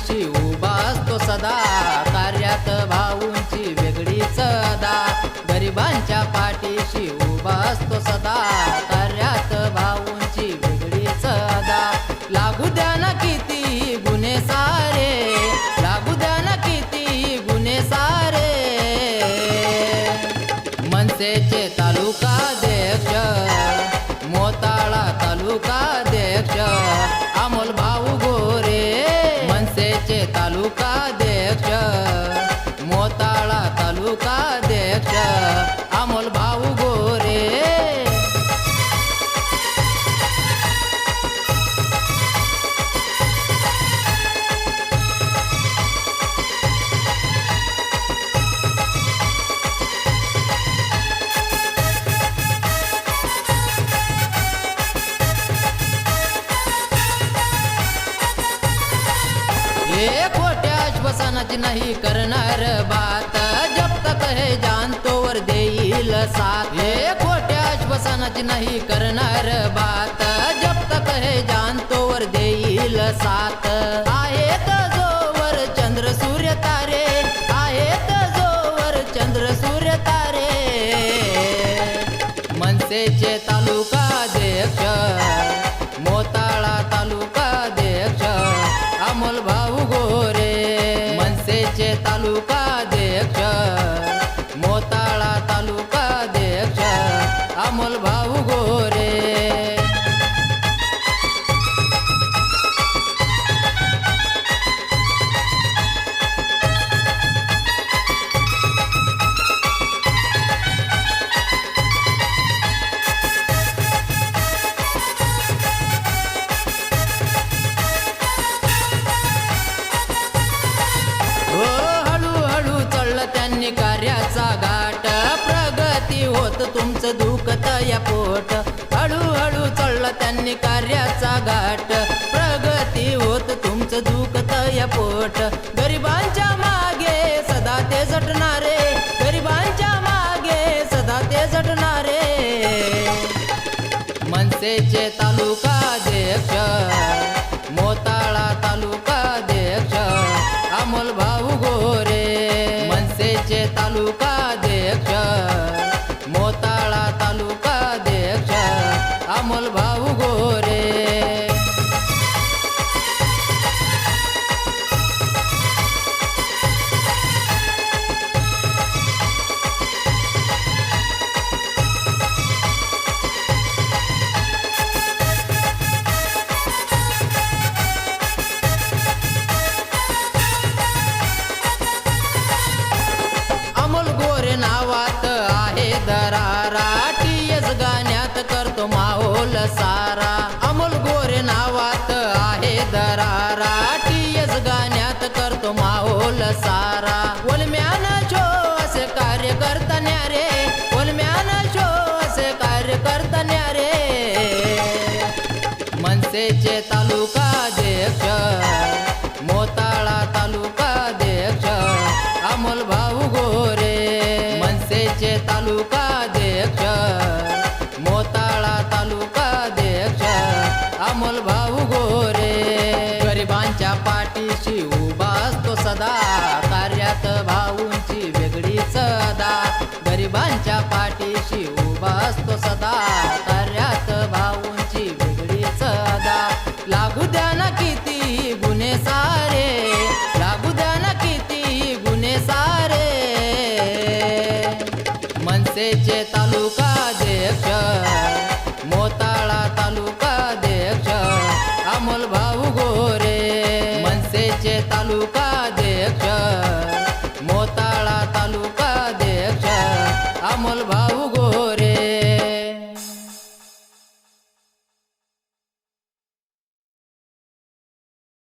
पाठीशी उभा असतो सदा. कार्यात भाऊंची वेगळीच सदा. गरिबांच्या पाठीशी उभा असतो सदा. कार्यात भाऊंची वेगळीच सदा. लागू द्या ना किती गुन्हे सारे. लागू द्या ना किती गुन्हे सारे. मनसेचे श्वसनाची नाही करणार बात. जप तक हे जान तोवर देईल साथ. हे खोट्या आश्वासनाची नाही करणार बात. जप तक हे जान तोवर देईल साथ. आहेत जोवर चंद्र सूर्य तारे. आहेत जोवर चंद्र सूर्य तारे. मनसेचे तालुकाध्यक्ष मोताळा पोट. हळूहळू चढला त्यांनी कार्याचा घाट. प्रगती होत तुमचं दुखत या पोट. गरिबांच्या मागे सदा ते झटणारे गरिबांच्या मागे सदा ते झटणारे मनसेचे तालुका अध्यक्ष. अमोल भाऊ गोरे. अमोल गोरे नावात आहे दरारा. गाण्यात करतो माव सारा. अमोल गोरे नावात आहे दरारा. टीएस गाण्यात करतो माहोल सारा. ओलम्यान छो असे कार्य करताना रे. ओलम्यान छो असे कार्य करताना रे. मनसेचे तालुका अध्यक्ष मोताळा तालुका अध्यक्ष अमोल भाऊ गोरे. मनसेचे तालुका पाठीशी उभा असतो सदा. कार्यात भाऊंची वेगळी सदा. गरिबांच्या पाठीशी उभा असतो सदा. कार्यात भाऊंची वेगळी सदा. लागू द्या ना किती गुन्हे सारे. लागू द्या ना किती गुन्हे सारे. मनसेचे तालुकाध्यक्ष मोताळा तालुकाध्यक्ष अमोल भाऊ আমল ভাই